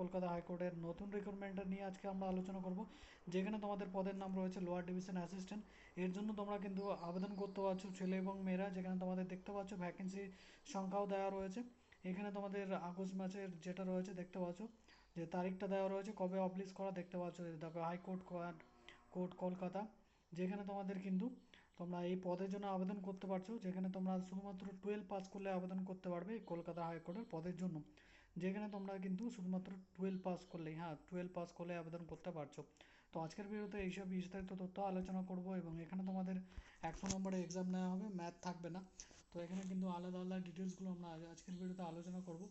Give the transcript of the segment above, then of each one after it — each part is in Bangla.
কলকাতা হাইকোর্টের নতুন রিক্রুটমেন্ট নিয়ে আজকে আমরা আলোচনা করব, যেখানে তোমাদের পদের নাম রয়েছে লোয়ার ডিভিশন অ্যাসিস্ট্যান্ট এর জন্য তোমরা কিন্তু আবেদন করতে পারছ ছেলে এবং মেয়েরা, যেখানে তোমাদের দেখতে পাচ্ছ ভ্যাকেন্সি সংখ্যাও দেওয়া রয়েছে। এখানে তোমাদের আগস্ট মাসের যেটা রয়েছে দেখতে পাচ্ছ, যে তারিখটা দেওয়া রয়েছে, কবে অবলিশ করা দেখতে পাচ্ছ। দেখো হাইকোর্ট কোর্ট কলকাতা, যেখানে তোমাদের কিন্তু তোমরা এই পদের জন্য আবেদন করতে পারছ, যেখানে তোমরা শুধুমাত্র টুয়েলভ পাস করলে আবেদন করতে পারবে কলকাতা হাইকোর্টের পদের জন্য। যেখানে তোমরা কিন্তু শুধুমাত্র টুয়েলভ পাস করলেই হ্যাঁ টুয়েলভ পাস করলে আবেদন করতে পারছ। তো আজকের ভিডিওতে এইসব বিস্তারিত তথ্য আলোচনা করব এবং এখানে তোমাদের একশো নম্বরে এক্সাম নেওয়া হবে ম্যাথ থাকবে না। তো এখানে কিন্তু আলাদা আলাদা ডিটেলসগুলো আমরা আজকের ভিডিওতে আলোচনা করব।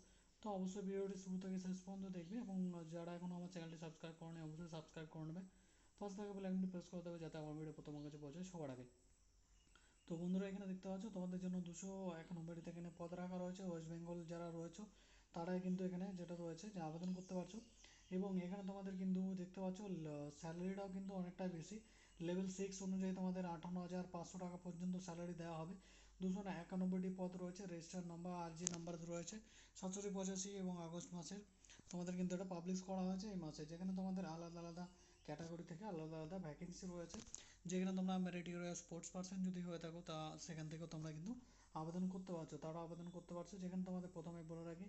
তো অবশ্যই ভিডিওটি শুরু থেকে শেষ পর্যন্ত দেখবে এবং যারা এখনও আমার চ্যানেলটি সাবস্ক্রাইব করেনি, অবশ্যই সাবস্ক্রাইব করে নেবে। পাশে থাকা বেল আইকনটি প্রেস করে দেবে যাতে আমার ভিডিও প্রথম কাছে পৌঁছায় সবার আগে। তো বন্ধুরা, এখানে দেখতে পাচ্ছ, তোমাদের জন্য দুশো এক নম্বরটিতে এখানে পদ রাখা রয়েছে। ওয়েস্ট বেঙ্গল যারা রয়েছে তারাই কিন্তু এখানে যেটা রয়েছে, যে আবেদন করতে পারছ। এবং এখানে তোমাদের কিন্তু দেখতে পাচ্ছ স্যালারিটাও কিন্তু অনেকটাই বেশি। লেভেল সিক্স অনুযায়ী তোমাদের আটান্ন হাজার পাঁচশো টাকা পর্যন্ত স্যালারি দেওয়া হবে। দুশো একানব্বইটি পদ রয়েছে রেজিস্টার নাম্বার আর জি নাম্বার রয়েছে, সাতষট্টি, পঁচাশি এবং আগস্ট মাসের। তোমাদের কিন্তু এটা পাবলিশ করা হয়েছে এই মাসে। যেখানে তোমাদের আলাদা আলাদা ক্যাটাগরি থেকে আলাদা আলাদা ভ্যাকেন্সি রয়েছে। যেখানে তোমরা মেরিটোরিয়াস স্পোর্টস পার্সন যদি হয়ে থাকো, তা সেখান থেকেও তোমরা কিন্তু আবেদন করতে পারছ। তারাও আবেদন করতে পারছ। যেখানে তোমাদের প্রথমে বলে রাখি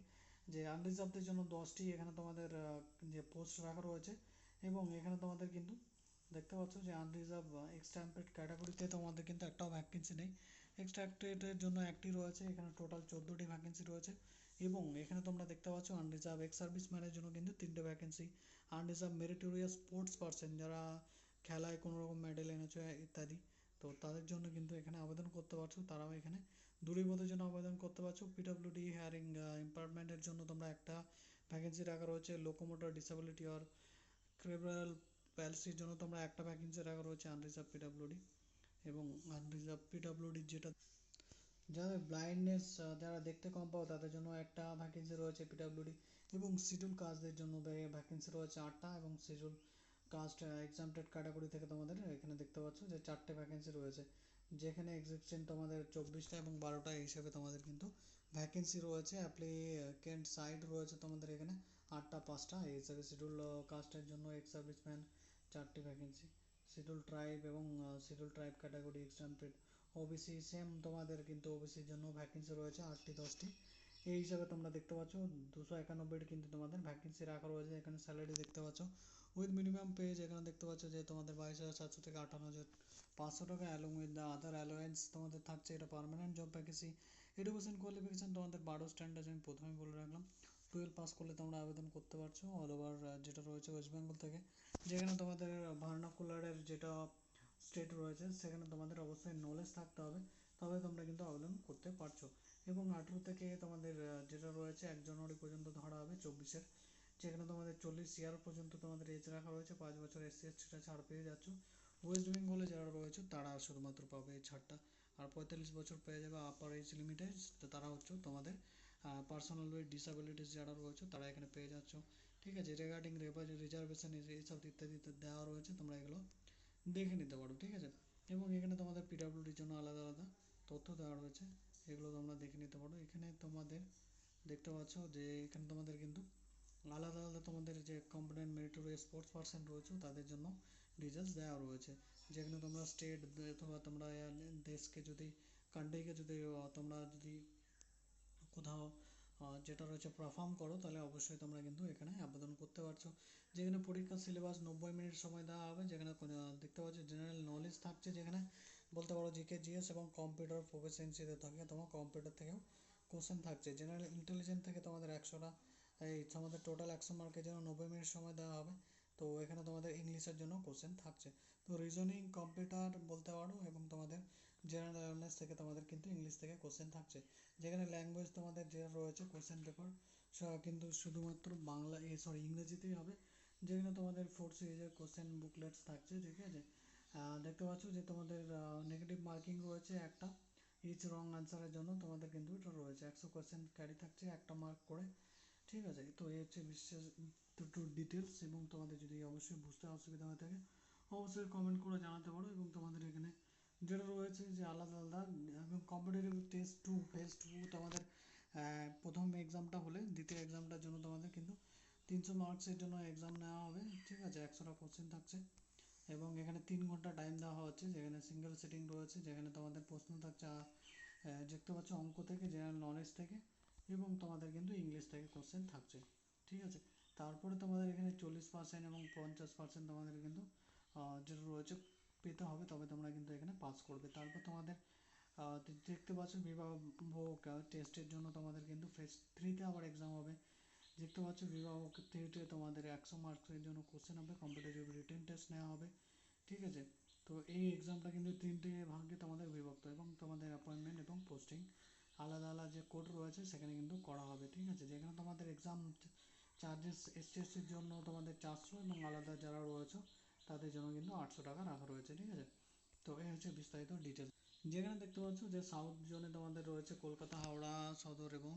যে আনরিজার্ভদের জন্য দশটি এখানে তোমাদের যে পোস্ট রাখা রয়েছে এবং এখানে তোমাদের কিন্তু দেখতে পাচ্ছ যে আনরিজার্ভ এক্সট্যাম্পেড ক্যাটাগরিতে তোমাদের কিন্তু একটাও ভ্যাকেন্সি নেই। এক্সট্রাক্টেডের জন্য একটি রয়েছে, এখানে টোটাল চোদ্দোটি ভ্যাকেন্সি রয়েছে এবং এখানে তোমরা দেখতে পাচ্ছ আনরিজার্ভ এক্স সার্ভিসম্যানের জন্য কিন্তু তিনটে vacancy unreserved meritorious sports person যারা খেলায় কোনো রকম মেডেল এনেছে, ইত্যাদি। তো তাদের জন্য কিন্তু এখানে আবেদন করতে পারছ। তারাও এখানে দূরীপথের জন্য আবেদন করতে পারছ। পিডব্লিউডি হেয়ারিং ইম্পারমেন্টের জন্য তোমরা একটা ভ্যাকেন্সি রাখা রয়েছে। লোকোমোটর ডিসেবিলিটি অর ক্রেবরাল প্যালসির জন্য তোমরা একটা ভ্যাকেন্সি রাখা রয়েছে আনরিজার্ভ পিডব্লিউডি এবং আনরিজার্ভ পিডব্লিউডি যেটা যাদের ব্লাইন্ডনেস যারা দেখতে কম পাও তাদের জন্য একটা ভ্যাকেন্সি রয়েছে পিডব্লিউডি এবং শিডিউল কাস্টদের জন্য ভ্যাকেন্সি রয়েছে আটটা এবং শিডিউল কাস্ট এক্সামটেড ক্যাটাগরি থেকে তোমাদের এখানে দেখতে পাচ্ছ যে চারটে ভ্যাকেন্সি রয়েছে। যেখানে এক্সিস্টেন্ট তোমাদের চব্বিশটা এবং বারোটা হিসেবে তোমাদের কিন্তু ভ্যাকেন্সি রয়েছে। অ্যাপ্লিকেন্ট সাইড রয়েছে তোমাদের এখানে আটটা, পাঁচটা। এই হিসাবে শিডিউল কাস্টের জন্য এক্স সার্ভিসম্যান চারটি ভ্যাকেন্সি শিডিউল ট্রাইব এবং schedule tribe category exempted OBC same তোমাদের কিন্তু ওবিসির জন্য ভ্যাকেন্সি রয়েছে আটটি, দশটি। এই হিসাবে তোমরা দেখতে পাচ্ছ, দুশো একানব্বইটি কিন্তু তোমাদের ভ্যাকেন্সি রাখা রয়েছে, এখানে স্যালারি দেখতে পাচ্ছ। উইথ মিনিমাম পেজ এখানে দেখতে পাচ্ছ যে তোমাদের বাইশ হাজার সাতশো থেকে আঠান্ন হাজার পাঁচশো টাকা along with the other allowance তোমাদের থাকছে, এটা permanent job vacancy education qualification তোমাদের বারো স্ট্যান্ডার্ড আমি প্রথমে বলে রাখলাম। টুয়েলভ পাস করলে তোমরা আবেদন করতে পারছ অল ওভার যেটা রয়েছে ওয়েস্ট বেঙ্গল থেকে। যেখানে তোমাদের ভার্নাকুলারের যেটা স্টেট রয়েছে, সেখানে তোমাদের অবশ্যই নলেজ থাকতে হবে, তবে তোমরা কিন্তু আবেদন করতে পারছ। এবং আঠেরো থেকে তোমাদের যেটা রয়েছে, এক জানুয়ারি পর্যন্ত ধরা হবে, চব্বিশের। যেখানে তোমাদের চল্লিশ ইয়ার পর্যন্ত তোমাদের এজ রাখা রয়েছে, পাঁচ বছর এসসি এসটিটা ছাড় পেয়ে যাচ্ছ। ওয়েস্ট বেঙ্গলে যারা রয়েছে, তারা শুধুমাত্র পাবে এই ছাড়টা। আর পঁয়তাল্লিশ বছর পেয়ে যাবে আপার এজ লিমিটে তারা হচ্ছে তোমাদের পার্সোনাল উইথ ডিসাবিলিটিস যারা রয়েছে, তারা এখানে পেয়ে যাচ্ছ। ঠিক আছে রিগার্ডিং রিজার্ভেশন এইসব ইত্যাদি দেওয়া রয়েছে, তোমরা এগুলো দেখে নিতে পারো, ঠিক আছে? এবং এখানে তোমাদের পিডাব্লিউডির জন্য আলাদা আলাদা তথ্য দেওয়া রয়েছে। এগুলো তোমরা দেখে নিতে পারো। এখানে তোমাদের দেখতে পাচ্ছ যে, এখানে তোমাদের কিন্তু আলাদা আলাদা তোমাদের যে কম্পোনেন্ট মেরিটোরিয়াস স্পোর্টস পার্সন রয়েছে, তাদের জন্য ডিটেলস দেওয়া রয়েছে। যেখানে তোমরা স্টেট অথবা তোমরা দেশকে যদি কান্ট্রিকে যদি তোমরা যদি কোথাও যেটা রয়েছে পারফর্ম করো, তাহলে অবশ্যই তোমরা কিন্তু এখানে আবেদন করতে পারছ। যেখানে পরীক্ষার সিলেবাস নব্বই মিনিট সময় দেওয়া হবে, যেখানে দেখতে পাচ্ছ জেনারেল নলেজ থাকছে যেখানে। বলতে পারো জিকে জিএস এবং কম্পিউটার প্রফেশনসিতে থাকে, তোমার কম্পিউটার থেকেও কোশ্চেন থাকছে। জেনারেল ইন্টেলিজেন্স থেকে তোমাদের একশোটা, এই তোমাদের টোটাল একশো মার্কের জন্য নব্বই মিনিট সময় দেওয়া হবে। তো এখানে তোমাদের ইংলিশের জন্য কোশ্চেন থাকছে। তো রিজনিং কম্পিউটার বলতে পারো এবং তোমাদের জেনারেল অ্যাওয়ারনেস থেকে তোমাদের কিন্তু ইংলিশ থেকে কোশ্চেন থাকছে। যেখানে ল্যাঙ্গুয়েজ তোমাদের যেটা রয়েছে কোশ্চেন পেপার কিন্তু শুধুমাত্র বাংলা এ সরি ইংরেজিতেই হবে। যেখানে তোমাদের ফোর্থ সিরিজের কোশ্চেন বুকলেটস থাকছে, ঠিক আছে? দেখতে পাচ্ছ যে তোমাদের নেগেটিভ মার্কিং রয়েছে একটা। ইচ রং আনসারের জন্য তোমাদের কিন্তু এটা রয়েছে। একশো কোশ্চেন ক্যারি থাকছে একটা মার্ক করে। ঠিক আছে? তো এই হচ্ছে বিশেষ দুটো ডিটেলস এবং তোমাদের যদি অবশ্যই বুঝতে অসুবিধা হয়ে থাকে, অবশ্যই কমেন্ট করে জানাতে পারো এবং তোমাদের এখানে যেটা রয়েছে যে আলাদা আলাদা, এবং competitive test two phase two তোমাদের প্রথম এক্সামটা হলে দ্বিতীয় এক্সামটার জন্য তোমাদের কিন্তু তিনশো মার্কসের জন্য এক্সাম নেওয়া হবে। ঠিক আছে? একশোটা কোশ্চেন থাকছে। এবং এখানে তিন ঘণ্টা টাইম দেওয়া হচ্ছে, যেখানে সিঙ্গেল সিটিং রয়েছে, যেখানে তোমাদের প্রশ্ন থাকছে দেখতে পাচ্ছ অঙ্ক থেকে জেনারেল নলেজ থেকে, এবং তোমাদের কিন্তু ইংলিশ থেকে কোশ্চেন থাকছে, ঠিক আছে? তারপরে তোমাদের এখানে চল্লিশ পার্সেন্ট এবং পঞ্চাশ পার্সেন্ট তোমাদের কিন্তু যেটা রয়েছে, পেতে হবে, তবে তোমরা কিন্তু এখানে পাস করবে। তারপর তোমাদের দেখতে পাচ্ছ বিভাগ টেস্টের জন্য তোমাদের কিন্তু ফেজ থ্রিতে আবার এক্সাম হবে। দেখতে পাচ্ছ বিভাগ থ্রিতে তোমাদের একশো মার্কসের জন্য কোশ্চেন হবে কম্পিটিটিভ রিটেন টেস্ট নেওয়া হবে, ঠিক আছে? তো এই এক্সামটা কিন্তু তিনটে ভাগে তোমাদের বিভক্ত, এবং তোমাদের অ্যাপয়েন্টমেন্ট এবং পোস্টিং আলাদা আলাদা যে কোড রয়েছে, সেখানে কিন্তু করা হবে, ঠিক আছে? যেখানে তোমাদের এক্সাম চার্জেস এসটিএসসির জন্য তোমাদের চারশো এবং আলাদা যারা রয়েছে, তাদের জন্য কিন্তু আটশো টাকা রাখা রয়েছে, ঠিক আছে? তো এই হচ্ছে বিস্তারিত ডিটেলস যেখানে দেখতে পাচ্ছ যে সাউথ জোনে তোমাদের রয়েছে কলকাতা, হাওড়া, সদর এবং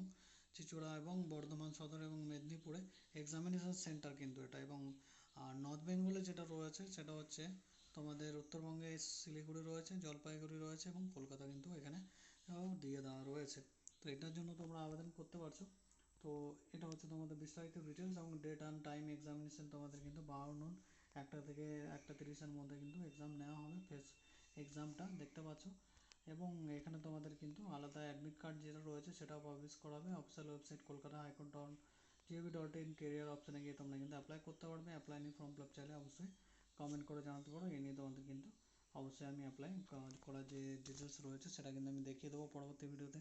চিচুড়া এবং বর্ধমান সদর এবং মেদিনীপুরে এক্সামিনেশন সেন্টার কিন্তু এটা এবং নর্থ বেঙ্গলে যেটা রয়েছে সেটা হচ্ছে তোমাদের উত্তরবঙ্গে শিলিগুড়ি রয়েছে, জলপাইগুড়ি রয়েছে এবং কলকাতা কিন্তু এখানে দিয়ে দেওয়া রয়েছে। তো এটার জন্য তোমরা আবেদন করতে পারছ। তো এটা হচ্ছে তোমাদের বিস্তারিত ডিটেলস এবং ডেট অ্যান্ড টাইম এক্সামিনেশন তোমাদের কিন্তু বাহান্ন একটা থেকে, একটা তিরিশের মধ্যে কিন্তু এক্সাম নেওয়া হবে। ফেস এক্সামটা দেখতে পাচ্ছ। এবং এখানে তোমাদের কিন্তু আলাদা অ্যাডমিট কার্ড যেটা রয়েছে সেটাও পাবলিশ করা হবে official website Kolkata high court dot GOV dot in career অপশানে গিয়ে তোমরা কিন্তু অ্যাপ্লাই করতে পারবে। অ্যাপ্লাই নিয়ে ফর্ম ফিল আপ চাইলে অবশ্যই কমেন্ট করে জানাতে পারো। এই নিয়ে তোমাদের কিন্তু অবশ্যই আমি অ্যাপ্লাই করার যে ডিটেলস রয়েছে সেটা কিন্তু আমি দেখিয়ে দেবো পরবর্তী ভিডিওতে।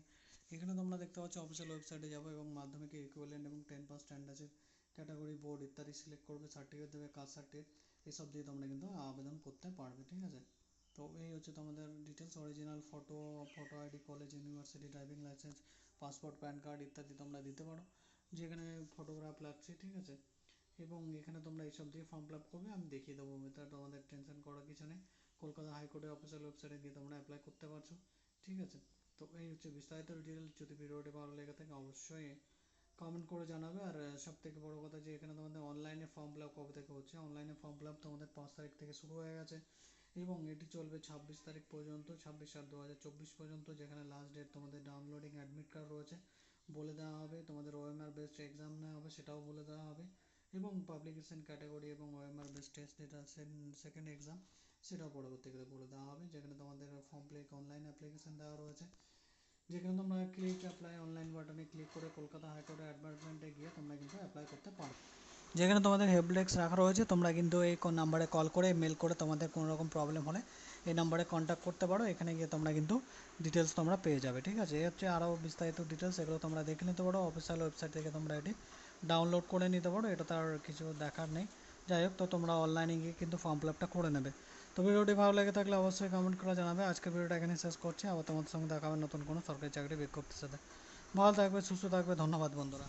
এখানে তোমরা দেখতে পাচ্ছ অফিসিয়াল ওয়েবসাইটে যাব এবং মাধ্যমিক ইকুইভ্যালেন্ট এবং টেন পাস স্ট্যান্ডার্ডের ক্যাটাগরি বোর্ড ইত্যাদি সিলেক্ট করবে। সার্টিফিকেট দেবে কাস্ট সার্টিফিকেট এসব দিয়ে তোমরা কিন্তু আবেদন করতে পারবে, ঠিক আছে? তো এই হচ্ছে তোমাদের details original photo photo ID college university driving licence passport PAN card ইত্যাদি তোমরা দিতে পারো। যেখানে ফটোগ্রাফ লাগছে, ঠিক আছে? এবং এখানে তোমরা এইসব দিয়ে ফর্ম ফিল আপ করবে, আমি দেখিয়ে দেবো। এটা তোমাদের টেনশন করার কিছু নেই। কলকাতা হাইকোর্টের অফিসিয়াল ওয়েবসাইটে গিয়ে তোমরা অ্যাপ্লাই করতে পারছ, ঠিক আছে? তো এই হচ্ছে বিস্তারিত ডিটেলস যদি ভিডিওটি ভালো লেগে থাকে, অবশ্যই কমেন্ট করে জানাবে। আর সব থেকে বড় কথা যে, এখানে তোমাদের অনলাইনে ফর্ম ফিল আপ কবে থেকে হচ্ছে? অনলাইনে ফর্ম ফিল আপ তোমাদের পাঁচ তারিখ থেকে শুরু হয়ে গেছে। এবং এটি চলবে ছাব্বিশ তারিখ পর্যন্ত, ছাব্বিশ সাত দু হাজার চব্বিশ পর্যন্ত, যেখানে লাস্ট ডেট তোমাদের ডাউনলোডিং অ্যাডমিট কার্ড রয়েছে। বলে দেওয়া হবে, তোমাদের ওএমআর বেসড এক্সাম নেওয়া হবে, সেটাও বলে দেওয়া হবে। এবং পাবলিকেশন ক্যাটাগরি এবং ওএমআর বেসড টেস্ট যেটা সেকেন্ড এক্সাম সেটাও পরবর্তীকালে বলে দেওয়া হবে, যেখানে তোমাদের ফর্ম প্লেক অনলাইন অ্যাপ্লিকেশন দেওয়া রয়েছে। যেখানে তোমরা ক্লিক অ্যাপ্লাই অনলাইন বাটনে ক্লিক করে কলকাতা হাইকোর্টের অ্যাডভার্টাইজমেন্টে গিয়ে তোমরা কিন্তু অ্যাপ্লাই করতে পারো যেখানে তোমাদের হেল্প ডেস্ক রাখা রয়েছে, তোমরা কিন্তু এই কোন নাম্বারে কল করে মেল করে তোমাদের কোনো রকম প্রবলেম হলে এই নাম্বারে কন্ট্যাক্ট করতে পারো। এখানে গিয়ে তোমরা কিন্তু ডিটেলস তোমরা পেয়ে যাবে, ঠিক আছে? এই হচ্ছে আরও বিস্তারিত ডিটেলস এগুলো তোমরা দেখে নিতে পারো। অফিসিয়াল ওয়েবসাইট থেকে তোমরা এটি ডাউনলোড করে নিতে পারো। এটা তার কিছু দেখার নেই। যাই হোক, তো তোমরা অনলাইনে গিয়ে কিন্তু ফর্ম ফিল আপটা করে নেবে। তো ভিডিওটি ভালো লেগে থাকলে অবশ্যই কমেন্ট করে জানাবে। আজকে ভিডিওটা এখানে শেষ করছি। আবার তোমাদের সঙ্গে দেখা হবে নতুন কোনো সরকারি চাকরি বিজ্ঞপ্তির সাথে। ভালো থাকবে, সুস্থ থাকবে। ধন্যবাদ, বন্ধুরা।